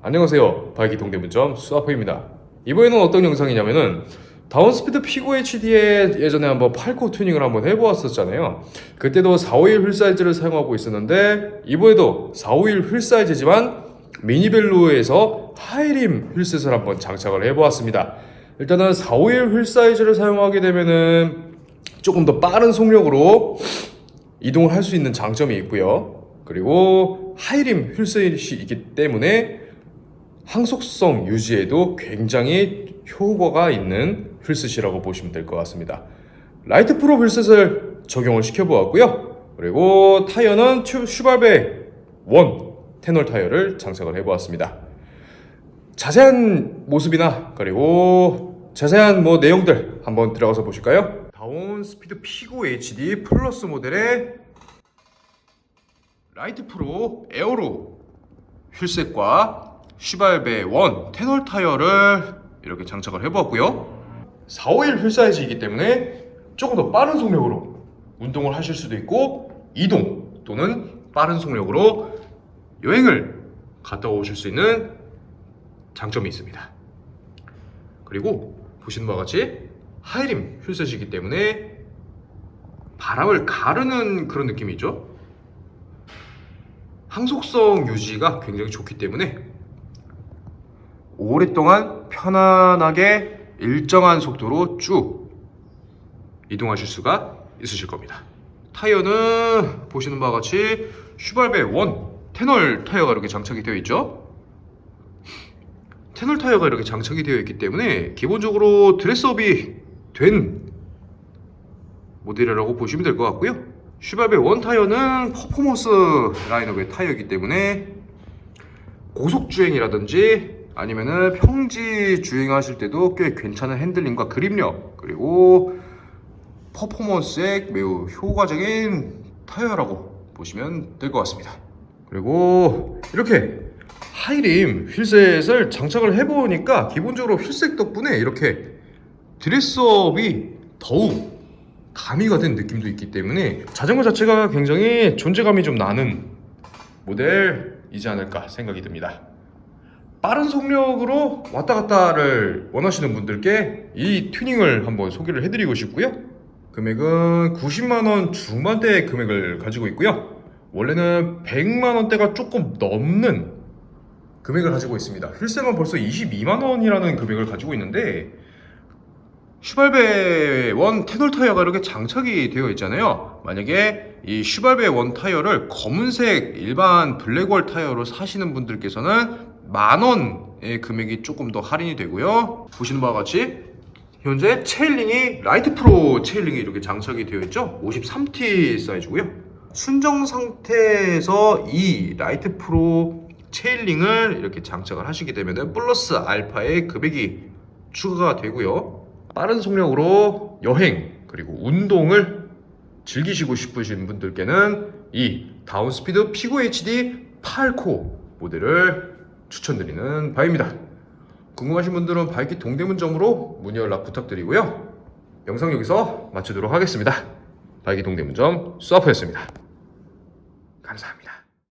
안녕하세요. 바이기 동대문점 수아포입니다. 이번에는 어떤 영상이냐면은 다운스피드 피고 HD에 예전에 한번 8코 튜닝을 한번 해보았었잖아요. 그때도 451 휠 사이즈를 사용하고 있었는데 이번에도 451 휠 사이즈지만 미니벨로에서 하이림 휠셋을 한번 장착을 해보았습니다. 일단은 451 휠 사이즈를 사용하게 되면은 조금 더 빠른 속력으로 이동을 할 수 있는 장점이 있고요. 그리고 하이림 휠셋이기 때문에 항속성 유지에도 굉장히 효과가 있는 휠셋이라고 보시면 될 것 같습니다. 라이트 프로 휠셋을 적용을 시켜보았고요. 그리고 타이어는 튜- 슈발베 원 테널 타이어를 장착을 해보았습니다. 자세한 모습이나 그리고 자세한 뭐 내용들 한번 들어가서 보실까요? 다운 스피드 피고 HD 플러스 모델의 라이트 프로 에어로 휠셋과 슈발베 원 테널 타이어를 이렇게 장착을 해보았고요. 451휠 사이즈이기 때문에 조금 더 빠른 속력으로 운동을 하실 수도 있고 이동 또는 빠른 속력으로 여행을 갔다 오실 수 있는 장점이 있습니다. 그리고 보시는 바와 같이 하이림 휠셋이기 때문에 바람을 가르는 그런 느낌이죠. 항속성 유지가 굉장히 좋기 때문에 오랫동안 편안하게 일정한 속도로 쭉 이동하실 수가 있으실 겁니다. 타이어는 보시는 바와 같이 슈발베 원 테널 타이어가 이렇게 장착이 되어 있죠. 테널 타이어가 이렇게 장착이 되어 있기 때문에 기본적으로 드레스업이 된 모델이라고 보시면 될 것 같고요. 슈발베 원 타이어는 퍼포먼스 라인업의 타이어이기 때문에 고속 주행이라든지 아니면은 평지 주행하실 때도 꽤 괜찮은 핸들링과 그립력 그리고 퍼포먼스에 매우 효과적인 타이어라고 보시면 될 것 같습니다. 그리고 이렇게 하이림 휠셋을 장착을 해보니까 기본적으로 휠셋 덕분에 이렇게 드레스업이 더욱 가미가 된 느낌도 있기 때문에 자전거 자체가 굉장히 존재감이 좀 나는 모델이지 않을까 생각이 듭니다. 빠른 속력으로 왔다 갔다를 원하시는 분들께 이 튜닝을 한번 소개를 해드리고 싶고요. 금액은 90만원 중반대 금액을 가지고 있고요. 원래는 100만원대가 조금 넘는 금액을 가지고 있습니다. 휠셋은 벌써 22만원이라는 금액을 가지고 있는데 슈발베 원 테널 타이어가 이렇게 장착이 되어 있잖아요. 만약에 이 슈발베 원 타이어를 검은색 일반 블랙월 타이어로 사시는 분들께서는 만 원의 금액이 조금 더 할인이 되고요. 보시는 바와 같이 현재 체일링이 라이트 프로 체일링이 이렇게 장착이 되어 있죠. 53T 사이즈고요. 순정 상태에서 이 라이트 프로 체일링을 이렇게 장착을 하시게 되면 플러스 알파의 금액이 추가가 되고요. 빠른 속력으로 여행 그리고 운동을 즐기시고 싶으신 분들께는 이 다운스피드 피고 HD 8코 모델을 추천드리는 바입니다. 궁금하신 분들은 바이키 동대문점으로 문의 연락 부탁드리고요. 영상 여기서 마치도록 하겠습니다. 바이키 동대문점 수아프였습니다. 감사합니다.